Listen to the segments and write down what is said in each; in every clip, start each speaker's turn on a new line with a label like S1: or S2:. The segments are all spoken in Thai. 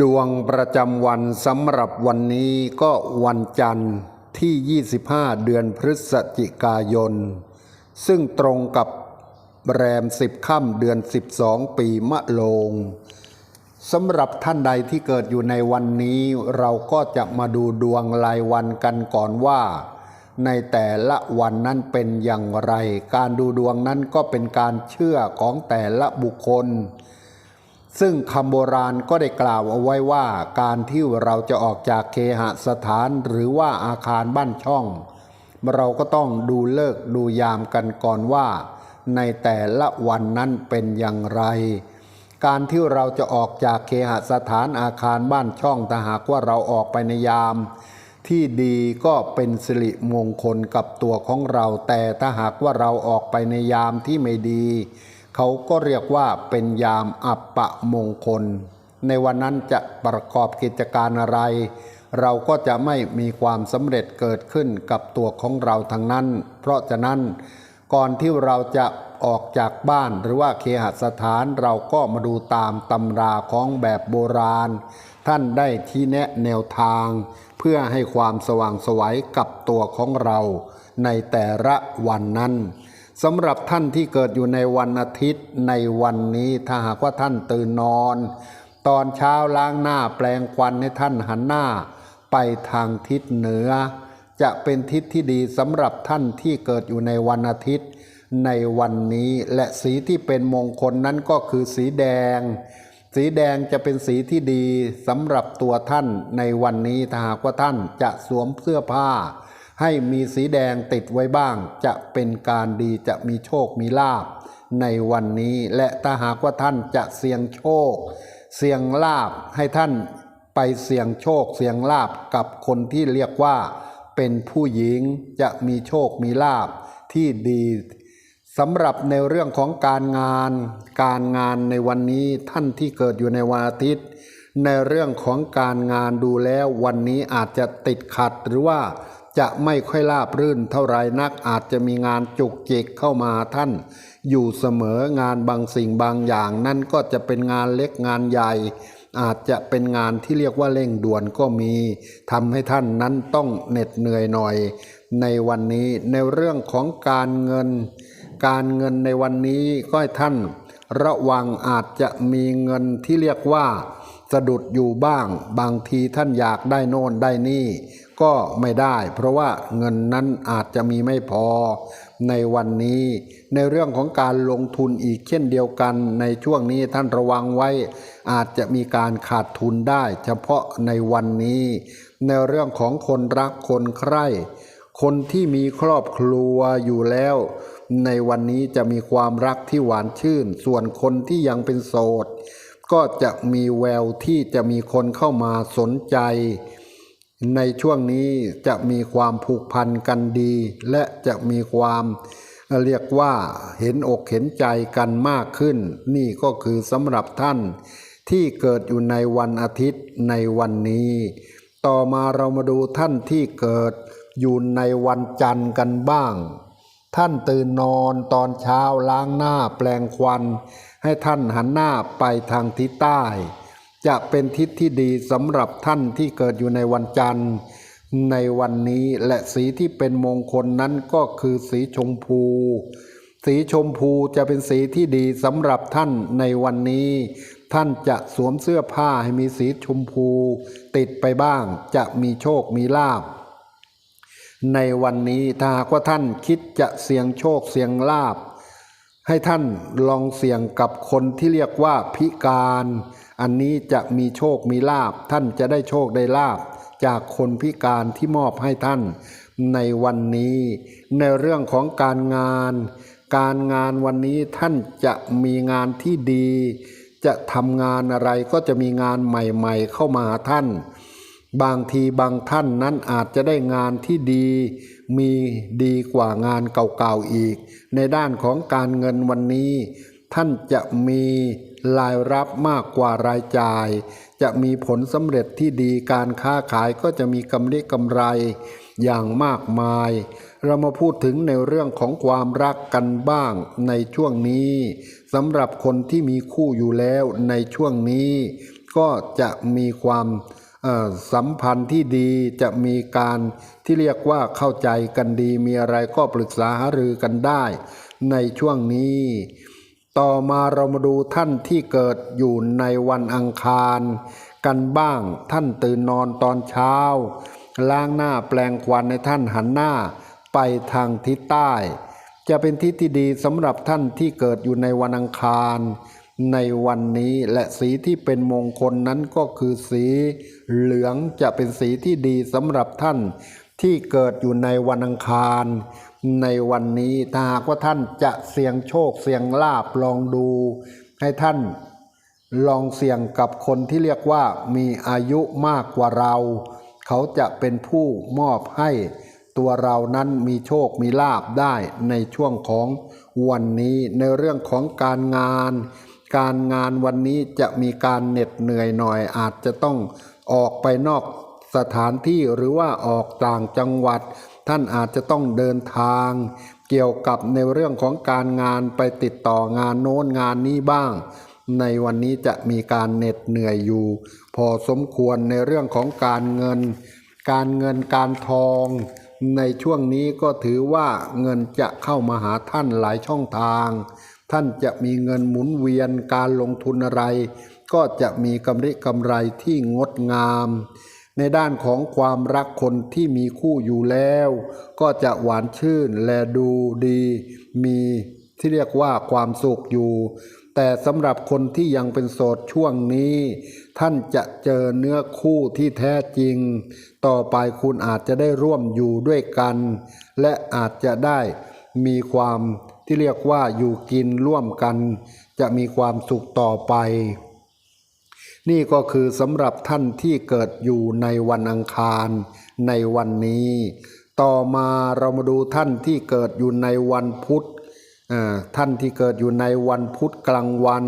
S1: ดวงประจำวันสำหรับวันนี้ก็วันจันทร์ที่ 25 เดือนพฤศจิกายน ซึ่งตรงกับแรม 10 ค่ำเดือน 12 ปีมะโลงสำหรับท่านใดที่เกิดอยู่ในวันนี้ เราก็จะมาดูดวงรายวันกันก่อนว่า ในแต่ละวันนั้นเป็นอย่างไร การดูดวงนั้นก็เป็นการเชื่อของแต่ละบุคคล ซึ่งคำโบราณก็ได้กล่าวเอาไว้ว่า การที่เราจะออกจากเคหสถานหรือว่าอาคารบ้านช่อง เราก็ต้องดูเลิกดูยามกันก่อนว่า ในแต่ละวันนั้นเป็นอย่างไร การที่เราจะออกจากเคหสถานอาคารบ้านช่องถ้าหากว่าเราออกไปในยาม ที่ดีก็เป็นสิริมงคลกับตัวของเรา แต่ถ้าหากว่าเราออกไปในยามที่ไม่ดี เขาก็เรียกว่าเป็นยามอัปปะมงคล ในวันนั้นจะประกอบกิจการอะไร เราก็จะไม่มีความสำเร็จเกิดขึ้นกับตัวของเราทั้งนั้น เพราะฉะนั้นก่อนที่เราจะออกจากบ้านหรือว่าเคหสถานเราก็มาดูตามตำราของแบบโบราณ ท่านได้ที่แนะแนวทาง เพื่อให้ความสว่างไสวัยกับตัวของเรา ในแต่ละวันนั้น สำหรับท่านที่เกิดอยู่ในวันอาทิตย์ในวันนี้ถ้าหากว่าท่านตื่นนอน ตอนเช้าล้างหน้าแปลงควันให้ท่านหันหน้า ไปทางทิศเหนือ จะเป็นทิศที่ดีสำหรับท่านที่เกิดอยู่ในวันอาทิตย์ ในวันนี้และสีที่เป็นมงคลนั้นก็คือสีแดง สีแดงจะเป็นสีที่ดีสำหรับตัวท่านในวันนี้ถ้าหากว่าท่านจะสวมเสื้อผ้า ให้มีสีแดงติดไว้บ้าง จะเป็นการดีจะมีโชคมีลาบในวันนี้และถ้าหากว่าท่านจะเสี่ยงโชค เสี่ยงลาบให้ท่านไปเสี่ยงโชคเสี่ยงลาบกับคนที่เรียกว่าเป็นผู้หญิงจะมีโชคมีลาบที่ดีสำหรับในเรื่องของการงาน การงานในวันนี้ท่านที่เกิดอยู่ในวันอาทิตย์ ในเรื่องของการงานดูแล้ววันนี้อาจจะติดขัดหรือว่า จะไม่ค่อยราบรื่นเท่าไรนักอาจจะมีงานจุกจิกเข้ามาท่าน อยู่เสมองานบางสิ่งบางอย่าง นั่นก็จะเป็นงานเล็กงานใหญ่ อาจจะเป็นงานที่เรียกว่าเร่งด่วนก็มีทำให้ท่านนั้นต้องเหน็ดเหนื่อยหน่อย ในวันนี้ในเรื่องของการเงิน การเงินในวันนี้ก็ให้ท่าน ระวังอาจจะมีเงินที่เรียกว่าสะดุดอยู่บ้าง บางทีท่านอยากได้โน่นได้นี่ ก็ไม่ได้ เพราะว่าเงินนั้นอาจจะมีไม่พอในวันนี้ ในเรื่องของการลงทุนอีกเช่นเดียวกัน ในช่วงนี้ท่านระวังไว้ อาจจะมีการขาดทุนได้ เฉพาะในวันนี้ ในเรื่องของคนรักคนใคร่คนที่มีครอบครัวอยู่แล้ว ในวันนี้จะมีความรักที่หวานชื่น ส่วนคนที่ยังเป็นโสด ก็จะมีแววที่จะมีคนเข้ามาสนใจ ในช่วงนี้จะมีความผูกพันกันดี และจะมีความเรียกว่าเห็นอกเห็นใจกันมากขึ้น นี่ก็คือสำหรับท่านที่เกิดอยู่ในวันอาทิตย์ในวันนี้ ต่อมาเรามาดูท่านที่เกิดอยู่ในวันจันทร์กันบ้าง ท่านตื่นนอนตอนเช้าล้างหน้าแปลงควัน ให้ท่านหันหน้าไปทางทิศใต้ จะเป็นทิศที่ดีสำหรับท่านที่เกิดอยู่ในวันจันทร์ ในวันนี้และสีที่เป็นมงคลนั้นก็คือสีชมพู สีชมพูจะเป็นสีที่ดีสำหรับท่านในวันนี้ ท่านจะสวมเสื้อผ้าให้มีสีชมพู ติดไปบ้างจะมีโชคมีลาภในวันนี้ถ้าหากว่าท่านคิดจะเสี่ยงโชคเสี่ยงลาบ ให้ท่านลองเสี่ยงกับคนที่เรียกว่าพิการ อันนี้จะมีโชคมีลาบ ท่านจะได้โชคได้ลาบ จากคนพิการที่มอบให้ท่าน ในวันนี้ ในเรื่องของการงาน การงานวันนี้ท่านจะมีงานที่ดี จะทำงานอะไรก็จะมีงานใหม่ๆ เข้ามาหาท่าน บางทีบางท่านนั้นอาจจะได้งานที่ดี มีดีกว่างานเก่าๆอีก ในด้านของการเงินวันนี้ ท่านจะมีรายรับมากกว่ารายจ่าย จะมีผลสำเร็จที่ดีการค้าขายก็จะมีกำไรกำไรอย่างมากมาย เรามาพูดถึงในเรื่องของความรักกันบ้างในช่วงนี้สำหรับคนที่มีคู่อยู่แล้วในช่วงนี้ ก็จะมีความ สัมพันธ์ที่ดีจะมีการที่เรียกว่าเข้าใจกันดีมีอะไรก็ปรึกษาหารือกันได้ ในช่วงนี้ ต่อมาเรามาดูท่านที่เกิดอยู่ในวันอังคาร กันบ้างท่านตื่นนอนตอนเช้า ล้างหน้าแปลงควันในท่านหันหน้าไปทางทิศใต้ จะเป็นทิศที่ดีสำหรับท่านที่เกิดอยู่ในวันอังคาร ในวันนี้และสีที่เป็นมงคลนั้นก็คือสีเหลืองจะเป็นสีที่ดีสำหรับท่านที่เกิดอยู่ในวันอังคาร ในวันนี้ถ้าหากว่าท่านจะเสี่ยงโชคเสี่ยงลาบลองดู ให้ท่านลองเสี่ยงกับคนที่เรียกว่ามีอายุมากกว่าเรา เขาจะเป็นผู้มอบให้ตัวเรานั้นมีโชคมีลาบได้ในช่วงของวันนี้ในเรื่องของการงาน การงานวันนี้จะมีการเหน็ดเหนื่อยหน่อย อาจจะต้องออกไปนอกสถานที่หรือว่าออกต่างจังหวัด ท่านอาจจะต้องเดินทาง เกี่ยวกับในเรื่องของการงานไปติดต่องานโน้นงานนี้บ้าง ในวันนี้จะมีการเหน็ดเหนื่อยอยู่ พอสมควรในเรื่องของการเงิน การเงินการทอง ในช่วงนี้ก็ถือว่าเงินจะเข้ามาหาท่านหลายช่องทาง ท่านจะมีเงินหมุนเวียนการลงทุนอะไร ก็จะมีกำไรกำไรที่งดงาม ในด้านของความรักคนที่มีคู่อยู่แล้ว ก็จะหวานชื่นและดูดี มีที่เรียกว่าความสุขอยู่ แต่สำหรับคนที่ยังเป็นโสดช่วงนี้ ท่านจะเจอเนื้อคู่ที่แท้จริง ต่อไปคุณอาจจะได้ร่วมอยู่ด้วยกัน และอาจจะได้มีความ ที่เรียกว่าอยู่กินร่วมกัน จะมีความสุขต่อไป นี่ก็คือสำหรับท่านที่เกิดอยู่ในวันอังคารในวันนี้ ต่อมาเรามาดูท่านที่เกิดอยู่ในวันพุธท่านที่เกิดอยู่ในวันพุธกลางวัน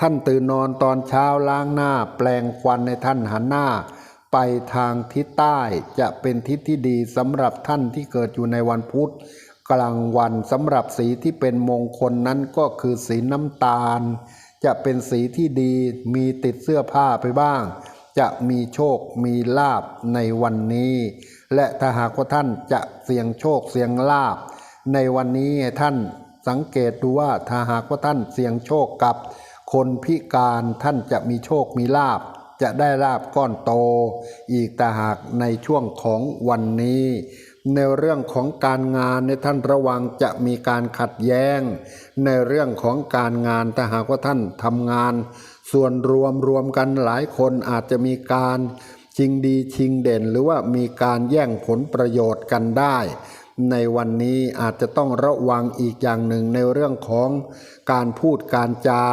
S1: ท่านตื่นนอนตอนเช้าล้างหน้า แปลงควันในท่านหันหน้า ไปทางทิศใต้จะเป็นทิศที่ดีสำหรับท่านที่เกิดอยู่ในวันพุธ กลางวันสำหรับสีที่เป็นมงคลนั้นก็คือสีน้ำตาล จะเป็นสีที่ดีมีติดเสื้อผ้าไปบ้าง จะมีโชคมีลาบในวันนี้ และถ้าหากว่าท่านจะเสี่ยงโชคเสี่ยงลาบ ในวันนี้ท่านสังเกตดูว่าถ้าหากว่าท่านเสี่ยงโชคกับ คนพิการท่านจะมีโชคมีลาบ จะได้ลาบก้อนโต อีกแต่หากในช่วงของวันนี้ ในเรื่องของการงานในท่านระวังจะมีการขัดแย้ง ในเรื่องของการงานถ้าหากว่าท่านทำงาน ส่วนรวมรวมกันหลายคนอาจจะมีการชิงดีชิงเด่น หรือว่ามีการแย่งผลประโยชน์กันได้ ในวันนี้อาจจะต้องระวังอีกอย่างหนึ่งในเรื่องของการพูดการจา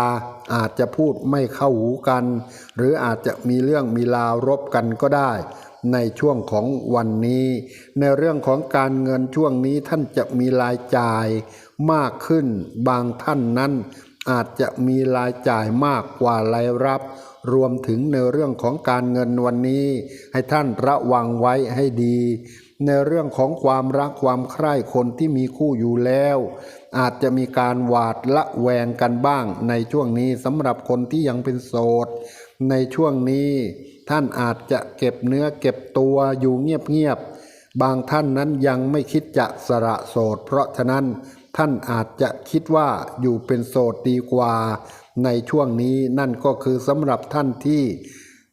S1: อาจจะพูดไม่เข้าหูกัน หรืออาจจะมีเรื่องมีราวรบกันก็ได้ ในช่วงของวันนี้ ในเรื่องของการเงินช่วงนี้ท่านจะมีรายจ่ายมากขึ้น บางท่านนั้น อาจจะมีรายจ่ายมากกว่ารายรับรวมถึงในเรื่องของการเงินวันนี้ ให้ท่านระวังไว้ให้ดี ในเรื่องของความรักความใคร่คนที่มีคู่อยู่แล้ว อาจจะมีการหวาดละแวงกันบ้างในช่วงนี้สำหรับคนที่ยังเป็นโสด ในช่วงนี้ ท่านอาจจะเก็บเนื้อเก็บตัวอยู่เงียบๆ บางท่านนั้นยังไม่คิดจะสละโสด เพราะฉะนั้นท่านอาจจะคิดว่าอยู่เป็นโสดดีกว่า ในช่วงนี้นั่นก็คือสำหรับท่านที่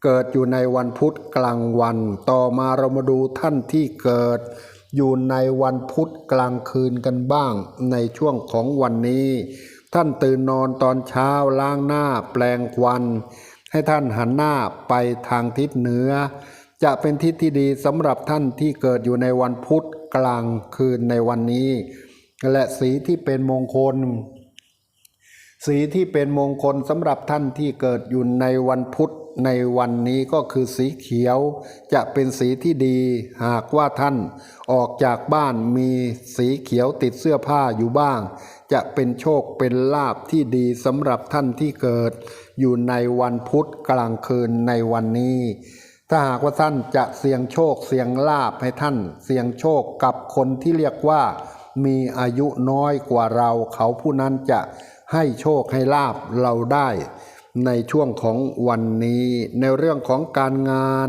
S1: เกิดอยู่ในวันพุธกลางวัน ต่อมาเรามาดูท่านที่เกิด อยู่ในวันพุธกลางคืนกันบ้าง ในช่วงของวันนี้ ท่านตื่นนอนตอนเช้าล้างหน้าแปลงควัน ให้ท่านหันหน้าไปทางทิศเหนือ จะเป็นทิศที่ดีสำหรับท่านที่เกิดอยู่ในวันพุธกลางคืนในวันนี้ และสีที่เป็นมงคล สีที่เป็นมงคลสำหรับท่านที่เกิดอยู่ในวันพุธในวันนี้ก็คือสีเขียว จะเป็นสีที่ดีหากว่าท่านออกจากบ้านมีสีเขียวติดเสื้อผ้าอยู่บ้าง จะเป็นโชคเป็นลาบที่ดีสำหรับท่านที่เกิด อยู่ในวันพุธกลางคืนในวันนี้ ถ้าหากว่าท่านจะเสี่ยงโชคเสี่ยงลาบให้ท่าน เสี่ยงโชคกับคนที่เรียกว่า มีอายุน้อยกว่าเราเขาผู้นั้นจะ ให้โชคให้ลาบเราได้ในช่วงของวันนี้ ในเรื่องของการงาน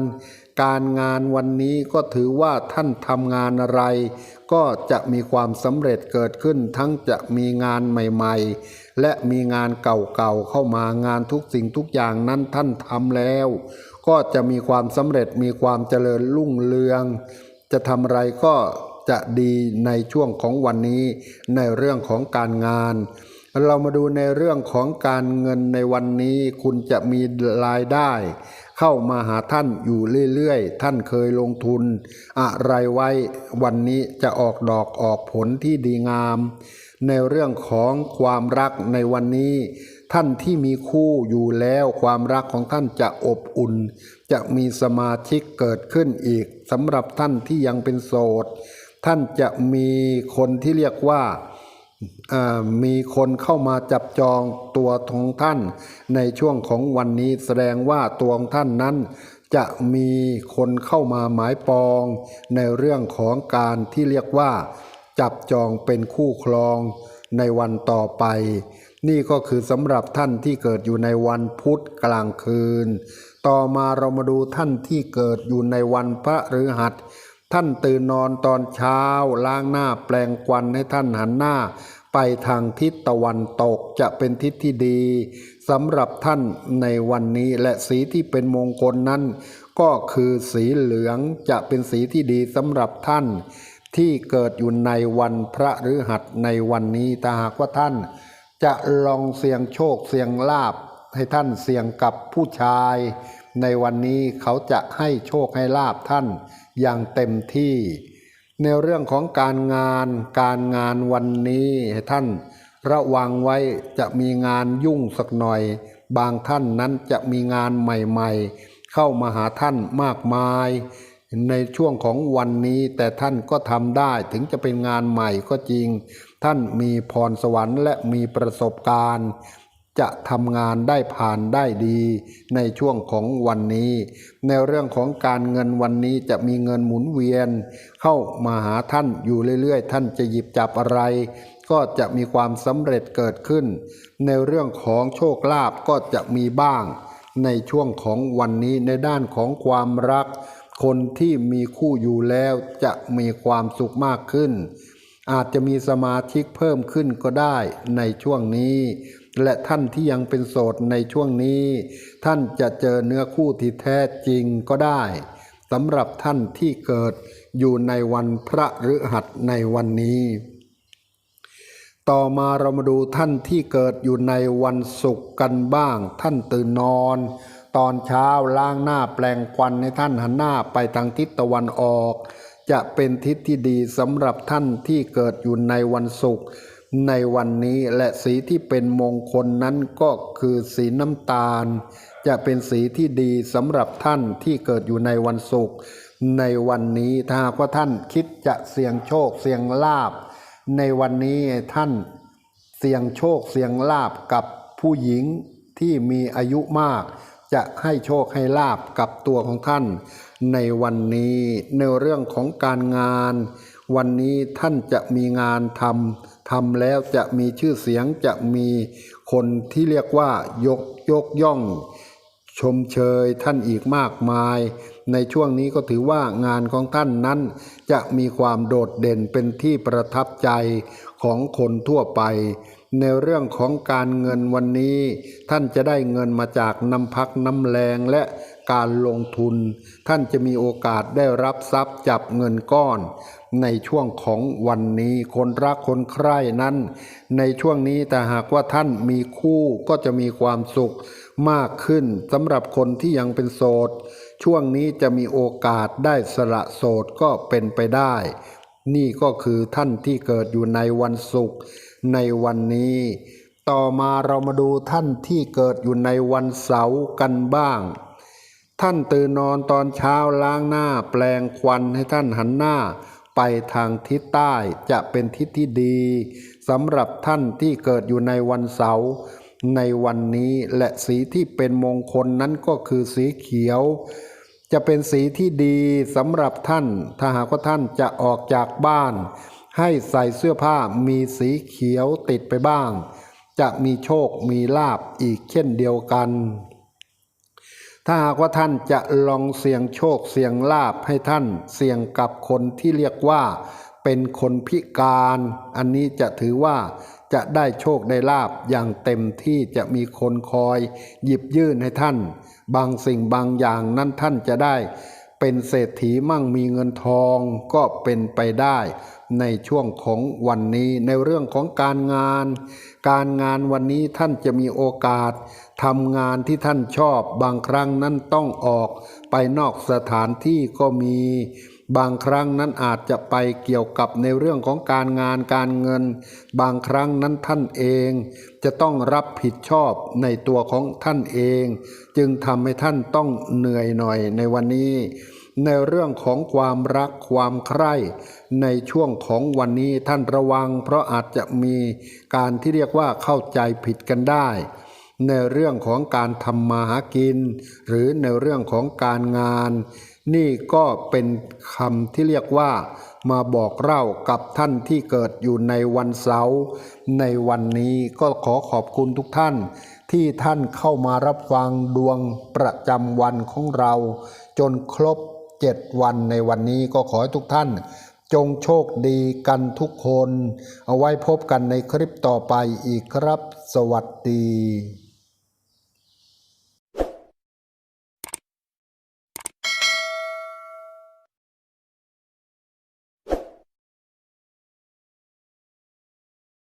S1: การงานวันนี้ก็ถือว่าท่านทำงานอะไร ก็จะมีความสำเร็จเกิดขึ้น ทั้งจะมีงานใหม่ๆ และมีงานเก่าๆเข้ามางานทุกสิ่งทุกอย่างนั้นท่านทำแล้ว ก็จะมีความสำเร็จมีความเจริญรุ่งเรือง จะทำอะไรก็จะดีในช่วงของวันนี้ในเรื่องของการงาน เรามาดูในเรื่องของการเงินในวันนี้คุณจะมีรายได้ เข้ามาหาท่านอยู่เรื่อยๆ ท่านเคยลงทุน อะไรไว้วันนี้จะออกดอกออกผลที่ดีงาม ในเรื่องของความรักในวันนี้ ท่านที่มีคู่อยู่แล้วความรักของท่านจะอบอุ่น จะมีสมาชิกเกิดขึ้นอีกสำหรับท่านที่ยังเป็นโสด ท่านจะมีคนที่เรียกว่าอ่า มีคนเข้ามาจับจองตัวของท่านในช่วงของวันนี้แสดงว่าตัวของท่านนั้น จะมีคนเข้ามาหมายปอง ในเรื่องของการที่เรียกว่า จับจองเป็นคู่ครองในวันต่อไป นี่ก็คือสำหรับท่านที่เกิดอยู่ในวันพุธกลางคืน ต่อมาเรามาดูท่านที่เกิดอยู่ในวันพระฤหัส ท่านตื่นนอนตอนเช้าล้างหน้าแปลงควันให้ท่านหันหน้า ไปทางทิศตะวันตกจะเป็นทิศที่ดีสำหรับท่านในวันนี้และสีที่เป็นมงคลนั้น ก็คือสีเหลืองจะเป็นสีที่ดีสำหรับท่าน ที่เกิดอยู่ในวันพระฤหัสในวันนี้ถ้าหากว่าท่าน จะลองเสี่ยงโชคเสี่ยงลาบให้ท่านเสี่ยงกับผู้ชาย ในวันนี้เขาจะให้โชคให้ลาบท่านอย่างเต็มที่ ในเรื่องของการงานการงานวันนี้ให้ท่านระวังไว้จะมีงานยุ่งสักหน่อย บางท่านนั้นจะมีงานใหม่ๆ เข้ามาหาท่านมากมาย ในช่วงของวันนี้แต่ท่านก็ทำได้ถึงจะเป็นงานใหม่ก็จริง ท่านมีพรสวรรค์และมีประสบการณ์ จะทำงานได้ผ่านได้ดีในช่วงของวันนี้ ในเรื่องของการเงินวันนี้จะมีเงินหมุนเวียน เข้ามาหาท่านอยู่เรื่อยๆ ท่านจะหยิบจับอะไร ก็จะมีความสำเร็จเกิดขึ้น ในเรื่องของโชคลาภก็จะมีบ้าง ในช่วงของวันนี้ในด้านของความรัก คนที่มีคู่อยู่แล้วจะมีความสุขมากขึ้น อาจจะมีสมาชิกเพิ่มขึ้นก็ได้ในช่วงนี้ และท่านที่ยังเป็นโสดในช่วงนี้ ท่านจะเจอเนื้อคู่ที่แท้จริงก็ได้สำหรับท่านที่เกิดอยู่ในวันพระฤหัสในวันนี้ ต่อมาเรามาดูท่านที่เกิดอยู่ในวันศุกร์กันบ้าง ท่านตื่นนอน ตอนเช้าล้างหน้าแปลงควันให้ท่านหันหน้าไปทางทิศตะวันออก จะเป็นทิศที่ดีสำหรับท่านที่เกิดอยู่ในวันศุกร์ ในวันนี้และสีที่เป็นมงคลนั้นก็คือสีน้ำตาล จะเป็นสีที่ดีสำหรับท่านที่เกิดอยู่ในวันศุกร์ในวันนี้ถ้าว่าท่านคิดจะเสี่ยงโชคเสี่ยงลาบ ในวันนี้ท่านเสี่ยงโชคเสี่ยงลาบกับผู้หญิงที่มีอายุมาก จะให้โชคให้ลาบกับตัวของท่าน ในวันนี้ในเรื่องของการงาน วันนี้ท่านจะมีงานทำทำแล้วจะมีชื่อเสียงจะมีคนที่เรียกว่ายกยกย่อง ชมเชยท่านอีกมากมาย ในช่วงนี้ก็ถือว่างานของท่านนั้น จะมีความโดดเด่นเป็นที่ประทับใจของคนทั่วไป ในเรื่องของการเงินวันนี้ ท่านจะได้เงินมาจากน้ำพักน้ำแรงและ การลงทุน ท่านจะมีโอกาสได้รับทรัพย์จับเงินก้อน ในช่วงของวันนี้คนรักคนใคร่นั้น ในช่วงนี้แต่หากว่าท่านมีคู่ก็จะมีความสุขมากขึ้นสำหรับคนที่ยังเป็นโสด ช่วงนี้จะมีโอกาสได้สละโสดก็เป็นไปได้ นี่ก็คือท่านที่เกิดอยู่ในวันศุกร์ในวันนี้ต่อมาเรามาดูท่านที่เกิดอยู่ในวันเสาร์กันบ้าง ท่านตื่นนอนตอนเช้าล้างหน้าแปลงควันให้ท่านหันหน้า ไปทางทิศใต้จะเป็นทิศที่ดีสำหรับท่านที่เกิดอยู่ในวันเสาร์ในวันนี้และสีที่เป็นมงคลนั้นก็คือสีเขียว จะเป็นสีที่ดีสำหรับท่าน ถ้าหากว่าท่านจะออกจากบ้าน ให้ใส่เสื้อผ้ามีสีเขียวติดไปบ้าง จะมีโชคมีลาบอีกเช่นเดียวกัน ถ้าหากว่าท่านจะลองเสี่ยงโชคเสี่ยงลาบให้ท่านเสี่ยงกับคนที่เรียกว่า เป็นคนพิการ อันนี้จะถือว่าจะได้โชคได้ลาบอย่างเต็มที่จะมีคนคอยหยิบยื่นให้ท่าน บางสิ่งบางอย่างนั้นท่านจะได้ เป็นเศรษฐีมั่งมีเงินทองก็เป็นไปได้ ในช่วงของวันนี้ในเรื่องของการงาน การงานวันนี้ท่านจะมีโอกาส ทำงานที่ท่านชอบบางครั้งนั้นต้องออกไปนอกสถานที่ก็มี บางครั้งนั้นอาจจะไปเกี่ยวกับในเรื่องของการงานการเงิน บางครั้งนั้นท่านเอง จะต้องรับผิดชอบในตัวของท่านเอง จึงทำให้ท่านต้องเหนื่อยหน่อยในวันนี้ ในเรื่องของความรักความใคร่ในช่วงของวันนี้ท่านระวัง เพราะอาจจะมีการที่เรียกว่าเข้าใจผิดกันได้ ในเรื่องของการทำมาหากิน หรือในเรื่องของการงาน นี่ก็เป็นคำที่เรียกว่า มาบอกเล่ากับท่านที่เกิดอยู่ในวันเสาร์ในวันนี้ก็ขอขอบคุณทุกท่าน ที่ท่านเข้ามารับฟังดวงประจำวันของเรา จนครบเจ็ดวันในวันนี้ก็ขอให้ทุกท่านจงโชคดีกันทุกคน เอาไว้พบกันในคลิปต่อไปอีกครับ สวัสดี